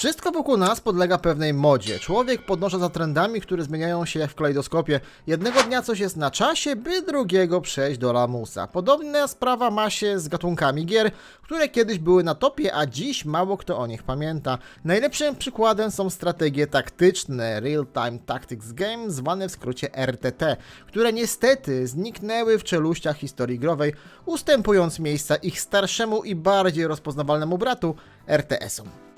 Wszystko wokół nas podlega pewnej modzie. Człowiek podąża za trendami, które zmieniają się jak w kalejdoskopie. Jednego dnia coś jest na czasie, by drugiego przejść do lamusa. Podobna sprawa ma się z gatunkami gier, które kiedyś były na topie, a dziś mało kto o nich pamięta. Najlepszym przykładem są strategie taktyczne, Real Time Tactics Game, zwane w skrócie RTT, które niestety zniknęły w czeluściach historii growej, ustępując miejsca ich starszemu i bardziej rozpoznawalnemu bratu RTS-om.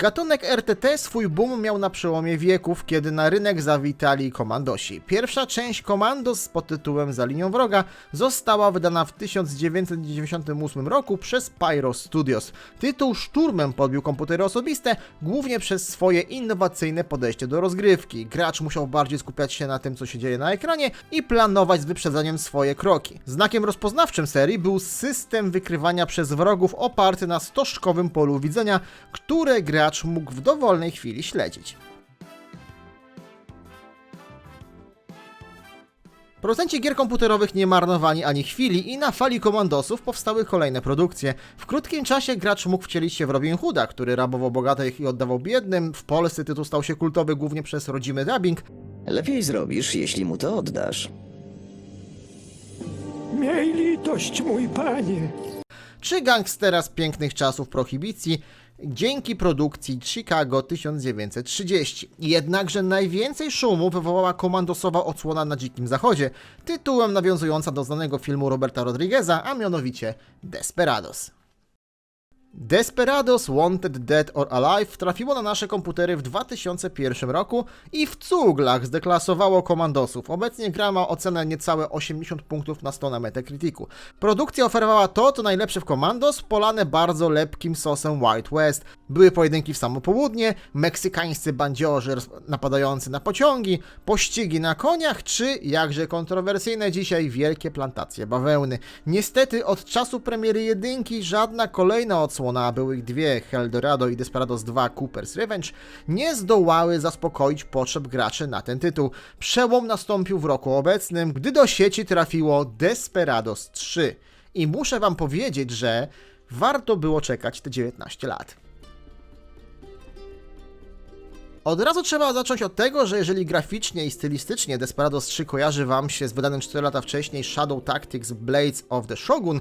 Gatunek RTT swój boom miał na przełomie wieków, kiedy na rynek zawitali komandosi. Pierwsza część Komandos pod tytułem Za linią wroga została wydana w 1998 roku przez Pyro Studios. Tytuł szturmem podbił komputery osobiste, głównie przez swoje innowacyjne podejście do rozgrywki. Gracz musiał bardziej skupiać się na tym, co się dzieje na ekranie i planować z wyprzedzeniem swoje kroki. Znakiem rozpoznawczym serii był system wykrywania przez wrogów oparty na stożkowym polu widzenia, które gracz mógł w dowolnej chwili śledzić. Producenci gier komputerowych nie marnowali ani chwili i na fali komandosów powstały kolejne produkcje. W krótkim czasie gracz mógł wcielić się w Robin Hooda, który rabował bogatych i oddawał biednym. W Polsce tytuł stał się kultowy głównie przez rodzimy dubbing, Lepiej zrobisz, jeśli mu to oddasz. Miej litość, mój panie. czy gangstera z pięknych czasów prohibicji dzięki produkcji Chicago 1930. Jednakże najwięcej szumu wywołała komandosowa odsłona na Dzikim Zachodzie, tytułem nawiązująca do znanego filmu Roberta Rodrigueza, a mianowicie Desperados. Desperados Wanted Dead or Alive trafiło na nasze komputery w 2001 roku i w cuglach zdeklasowało komandosów. Obecnie gra ma ocenę niecałe 80 punktów na 100 na Metacriticu. Produkcja oferowała to, co najlepsze w Komandos, polane bardzo lepkim sosem Wild West. Były pojedynki w samo południe, meksykańscy bandziorzy napadający na pociągi, pościgi na koniach, czy jakże kontrowersyjne dzisiaj wielkie plantacje bawełny. Niestety od czasu premiery jedynki żadna kolejna odsłona, a były ich dwie, Eldorado i Desperados 2 Cooper's Revenge, nie zdołały zaspokoić potrzeb graczy na ten tytuł. Przełom nastąpił w roku obecnym, gdy do sieci trafiło Desperados 3. I muszę wam powiedzieć, że warto było czekać te 19 lat. Od razu trzeba zacząć od tego, że jeżeli graficznie i stylistycznie Desperados 3 kojarzy Wam się z wydanym 4 lata wcześniej Shadow Tactics Blades of the Shogun,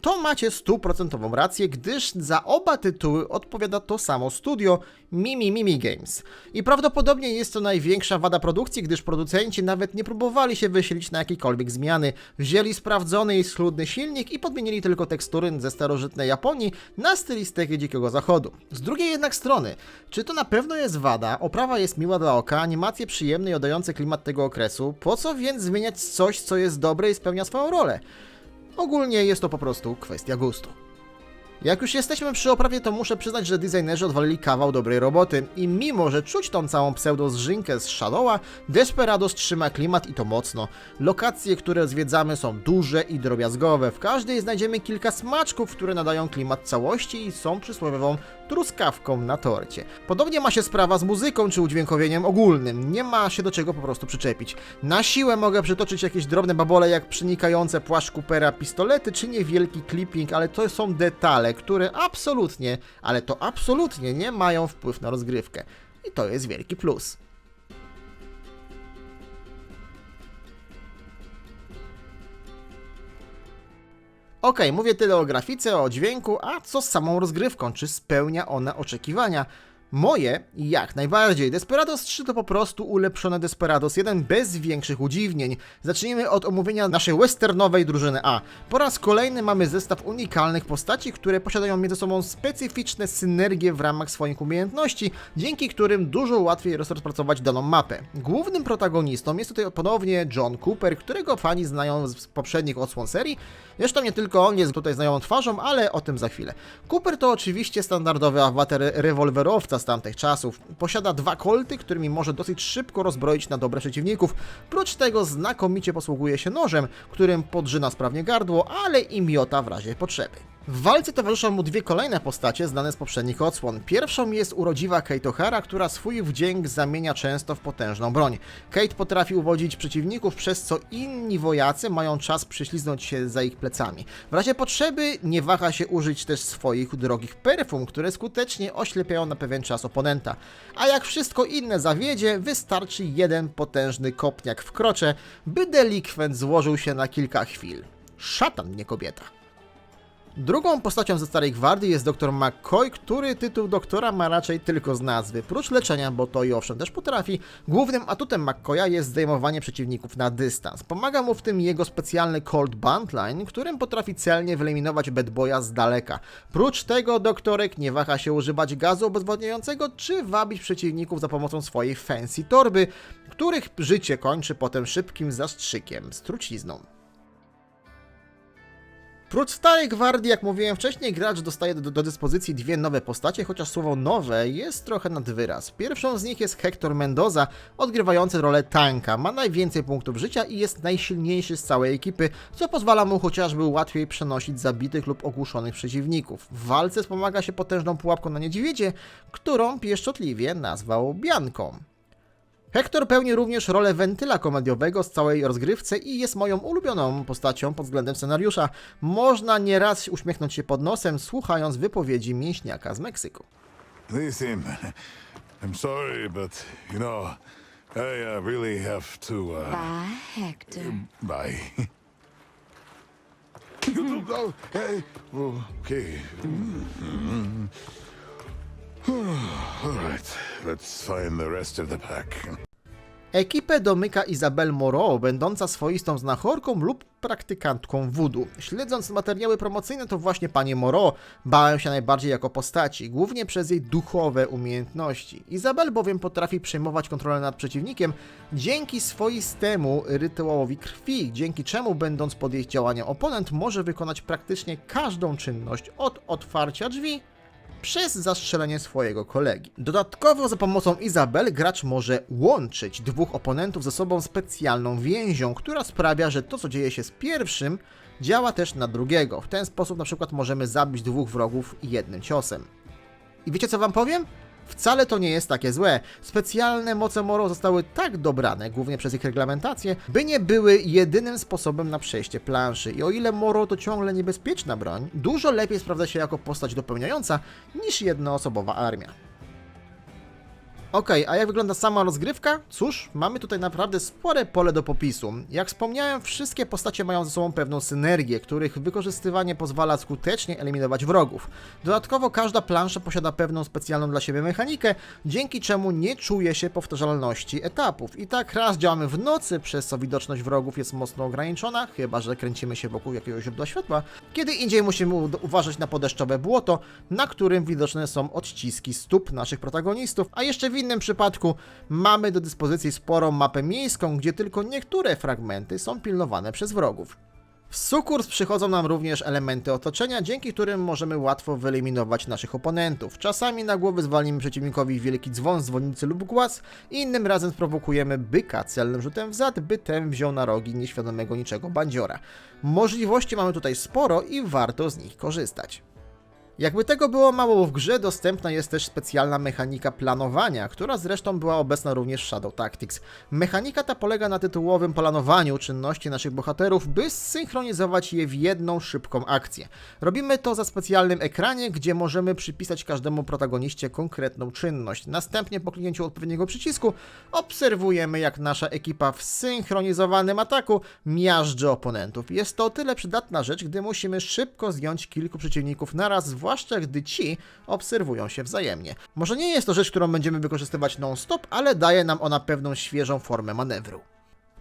to macie stuprocentową rację, gdyż za oba tytuły odpowiada to samo studio Mimi Mimi Games. I prawdopodobnie jest to największa wada produkcji, gdyż producenci nawet nie próbowali się wysilić na jakiekolwiek zmiany. Wzięli sprawdzony i schludny silnik i podmienili tylko tekstury ze starożytnej Japonii na stylistykę Dzikiego Zachodu. Z drugiej jednak strony, czy to na pewno jest wada? Oprawa jest miła dla oka, animacje przyjemne i oddające klimat tego okresu. Po co więc zmieniać coś, co jest dobre i spełnia swoją rolę? Ogólnie jest to po prostu kwestia gustu. Jak już jesteśmy przy oprawie, to muszę przyznać, że designerzy odwalili kawał dobrej roboty i mimo, że czuć tą całą pseudo-zżynkę z Shadowa, Desperados trzyma klimat i to mocno. Lokacje, które zwiedzamy są duże i drobiazgowe. W każdej znajdziemy kilka smaczków, które nadają klimat całości i są przysłowiową truskawką na torcie. Podobnie ma się sprawa z muzyką czy udźwiękowieniem ogólnym. Nie ma się do czego po prostu przyczepić. Na siłę mogę przytoczyć jakieś drobne babole jak przenikające płaszcz Coopera pistolety czy niewielki clipping, ale to są detale, które absolutnie, ale to absolutnie nie mają wpływ na rozgrywkę. I to jest wielki plus. Okej, mówię tyle o grafice, o dźwięku, a co z samą rozgrywką? Czy spełnia ona oczekiwania? Moje jak najbardziej. Desperados 3 to po prostu ulepszone Desperados 1 bez większych udziwnień. Zacznijmy od omówienia naszej westernowej drużyny A. Po raz kolejny mamy zestaw unikalnych postaci, które posiadają między sobą specyficzne synergie w ramach swoich umiejętności, dzięki którym dużo łatwiej jest rozpracować daną mapę. Głównym protagonistą jest tutaj ponownie John Cooper, którego fani znają z poprzednich odsłon serii. Zresztą nie tylko on jest tutaj znajomą twarzą, ale o tym za chwilę. Cooper to oczywiście standardowy awatar rewolwerowca z tamtych czasów. Posiada dwa kolty, którymi może dosyć szybko rozbroić na dobre przeciwników. Prócz tego znakomicie posługuje się nożem, którym podrzyna sprawnie gardło, ale i miota w razie potrzeby. W walce towarzyszą mu dwie kolejne postacie znane z poprzednich odsłon. Pierwszą jest urodziwa Kate O'Hara, która swój wdzięk zamienia często w potężną broń. Kate potrafi uwodzić przeciwników, przez co inni wojacy mają czas przyśliznąć się za ich plecami. W razie potrzeby nie waha się użyć też swoich drogich perfum, które skutecznie oślepiają na pewien czas oponenta. A jak wszystko inne zawiedzie, wystarczy jeden potężny kopniak w krocze, by delikwent złożył się na kilka chwil. Szatan, nie kobieta. Drugą postacią ze Starej Gwardii jest dr McCoy, który tytuł doktora ma raczej tylko z nazwy. Prócz leczenia, bo to i owszem też potrafi, głównym atutem McCoya jest zdejmowanie przeciwników na dystans. Pomaga mu w tym jego specjalny Cold Buntline, którym potrafi celnie wyeliminować bad boya z daleka. Prócz tego doktorek nie waha się używać gazu obezwładniającego, czy wabić przeciwników za pomocą swojej fancy torby, których życie kończy potem szybkim zastrzykiem z trucizną. Prócz Starej Gwardii, jak mówiłem wcześniej, gracz dostaje do, do dyspozycji dwie nowe postacie, chociaż słowo nowe jest trochę nad wyraz. Pierwszą z nich jest Hector Mendoza, odgrywający rolę tanka. Ma najwięcej punktów życia i jest najsilniejszy z całej ekipy, co pozwala mu chociażby łatwiej przenosić zabitych lub ogłuszonych przeciwników. W walce wspomaga się potężną pułapką na niedźwiedzie, którą pieszczotliwie nazwał Bianką. Hector pełni również rolę wentyla komediowego z całej rozgrywce i jest moją ulubioną postacią pod względem scenariusza. Można nieraz uśmiechnąć się pod nosem, słuchając wypowiedzi mięśniaka z Meksyku. Listen, I'm sorry, but you know, I uh, really have to. Uh, Bye, Hector. bye. oh, hey, okay. All right, let's find the rest of the pack. Ekipę domyka Isabel Moreau, będąca swoistą znachorką lub praktykantką voodoo. Śledząc materiały promocyjne, to właśnie pani Moreau bałem się najbardziej jako postaci, głównie przez jej duchowe umiejętności. Isabel bowiem potrafi przejmować kontrolę nad przeciwnikiem dzięki swoistemu rytuałowi krwi, dzięki czemu będąc pod jej działaniem oponent może wykonać praktycznie każdą czynność od otwarcia drzwi przez zastrzelenie swojego kolegi. Dodatkowo za pomocą Izabel gracz może łączyć dwóch oponentów ze sobą specjalną więzią, która sprawia, że to co dzieje się z pierwszym działa też na drugiego. W ten sposób na przykład możemy zabić dwóch wrogów jednym ciosem. I wiecie co wam powiem? Wcale to nie jest takie złe. Specjalne moce Moro zostały tak dobrane, głównie przez ich reglamentację, by nie były jedynym sposobem na przejście planszy. I o ile Moro to ciągle niebezpieczna broń, dużo lepiej sprawdza się jako postać dopełniająca niż jednoosobowa armia. Okej, a jak wygląda sama rozgrywka? Cóż, mamy tutaj naprawdę spore pole do popisu. Jak wspomniałem, wszystkie postacie mają ze sobą pewną synergię, których wykorzystywanie pozwala skutecznie eliminować wrogów. Dodatkowo każda plansza posiada pewną specjalną dla siebie mechanikę, dzięki czemu nie czuje się powtarzalności etapów. I tak raz działamy w nocy, przez co widoczność wrogów jest mocno ograniczona, chyba że kręcimy się wokół jakiegoś źródła światła. Kiedy indziej musimy uważać na podeszczowe błoto, na którym widoczne są odciski stóp naszych protagonistów, a jeszcze innym przypadku mamy do dyspozycji sporą mapę miejską, gdzie tylko niektóre fragmenty są pilnowane przez wrogów. W sukurs przychodzą nam również elementy otoczenia, dzięki którym możemy łatwo wyeliminować naszych oponentów. Czasami na głowy zwalimy przeciwnikowi wielki dzwon dzwonnicy lub głaz, innym razem sprowokujemy byka celnym rzutem w zad, by ten wziął na rogi nieświadomego niczego bandziora. Możliwości mamy tutaj sporo i warto z nich korzystać. Jakby tego było mało w grze, dostępna jest też specjalna mechanika planowania, która zresztą była obecna również w Shadow Tactics. Mechanika ta polega na tytułowym planowaniu czynności naszych bohaterów, by zsynchronizować je w jedną szybką akcję. Robimy to za specjalnym ekranie, gdzie możemy przypisać każdemu protagoniście konkretną czynność. Następnie po kliknięciu odpowiedniego przycisku obserwujemy jak nasza ekipa w synchronizowanym ataku miażdży oponentów. Jest to o tyle przydatna rzecz, gdy musimy szybko zdjąć kilku przeciwników naraz, zwłaszcza gdy ci obserwują się wzajemnie. Może nie jest to rzecz, którą będziemy wykorzystywać non-stop, ale daje nam ona pewną świeżą formę manewru.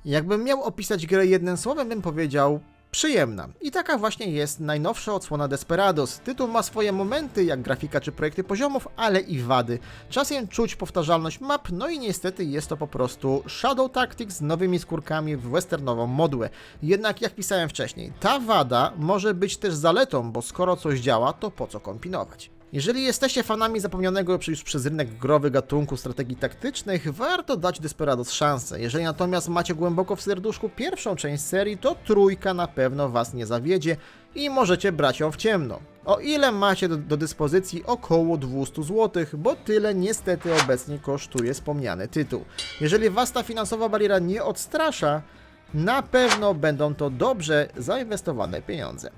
Jakbym miał opisać grę jednym słowem, bym powiedział przyjemna. I taka właśnie jest najnowsza odsłona Desperados. Tytuł ma swoje momenty, jak grafika czy projekty poziomów, ale i wady. Czasem czuć powtarzalność map, no i niestety jest to po prostu Shadow Tactics z nowymi skórkami w westernową modłę. Jednak jak pisałem wcześniej, ta wada może być też zaletą, bo skoro coś działa, to po co kombinować? Jeżeli jesteście fanami zapomnianego już przez rynek growy gatunku strategii taktycznych, warto dać Desperados szansę. Jeżeli natomiast macie głęboko w serduszku pierwszą część serii, to trójka na pewno was nie zawiedzie i możecie brać ją w ciemno. O ile macie do, do dyspozycji około 200 zł, bo tyle niestety obecnie kosztuje wspomniany tytuł. Jeżeli was ta finansowa bariera nie odstrasza, na pewno będą to dobrze zainwestowane pieniądze.